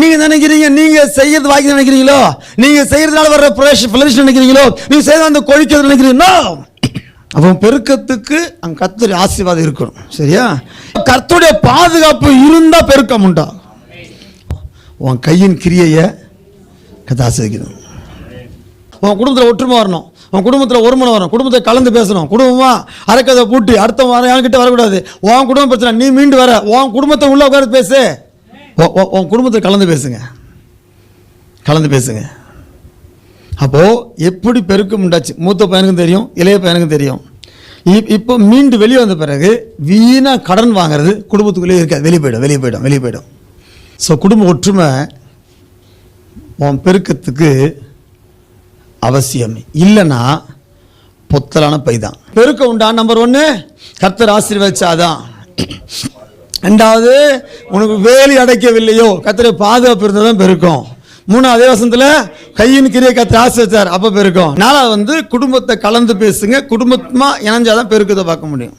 நீங்க நினைக்கிறீங்க நீங்க செய்யறது வாக்கி நினைக்கிறீங்களோ? நீங்க செய்யறதுனால வர்ற பிளஷ் நினைக்கிறீங்களோ? நீங்க செய்யறது அந்த கொழிக்கிறது நினைக்கிறீங்களோ அவன் பெருக்கத்துக்கு அங்க கத்துடைய ஆசீர்வாதம் இருக்கணும். சரியா? கர்த்தருடைய பாதுகாப்பு இருந்தா பெருக்கம் உண்டாகும் உன் கையின் கிரியையை கதை ஆசிரியக்கணும் உன் குடும்பத்தில் ஒற்றுமை வரணும். உன் குடும்பத்தில் ஒருமனை வரணும். குடும்பத்தை கலந்து பேசணும். குடும்பமா அரைக்கதை பூட்டி அடுத்த வாரம் யாருக்கிட்ட வரக்கூடாது. உன் குடும்பம் பிரச்சனை நீ மீண்டு வர. உன் குடும்பத்தை உள்ள உட்காந்து பேசு. உன் குடும்பத்தில் உன் கலந்து பேசுங்க. கலந்து பேசுங்க. அப்போது எப்படி பெருக்கம் உண்டாச்சு? மூத்த பையனுக்கும் தெரியும் இளைய பையனுக்கும் தெரியும். இப்- இப்போ மீண்டு வெளியே வந்த பிறகு வீணாக கடன் வாங்குறது குடும்பத்துக்குள்ளேயே இருக்காது. வெளியே போயிடும் வெளியே போயிடும் வெளியே போயிடும். ஸோ குடும்ப ஒற்றுமை உன் பெருக்கத்துக்கு அவசியம். இல்லைன்னா பொத்தலான பை தான் பெருக்கம் உண்டா? நம்பர் ஒன்று கர்த்தர் ஆசீர்வதிச்சாதான். ரெண்டாவது உனக்கு வேலி அடைக்கவில்லையோ கத்திரை பாதுகாப்பு இருந்தால் தான் பெருக்கும். மூணாவது வசனத்தில் கையின் கிரிய கத்திர ஆசிரிச்சார் அப்போ பெருக்கும். நாலாவது வந்து குடும்பத்தை கலந்து பேசுங்க குடும்பமாக இணைஞ்சாதான் பெருக்கத்தை பார்க்க முடியும்.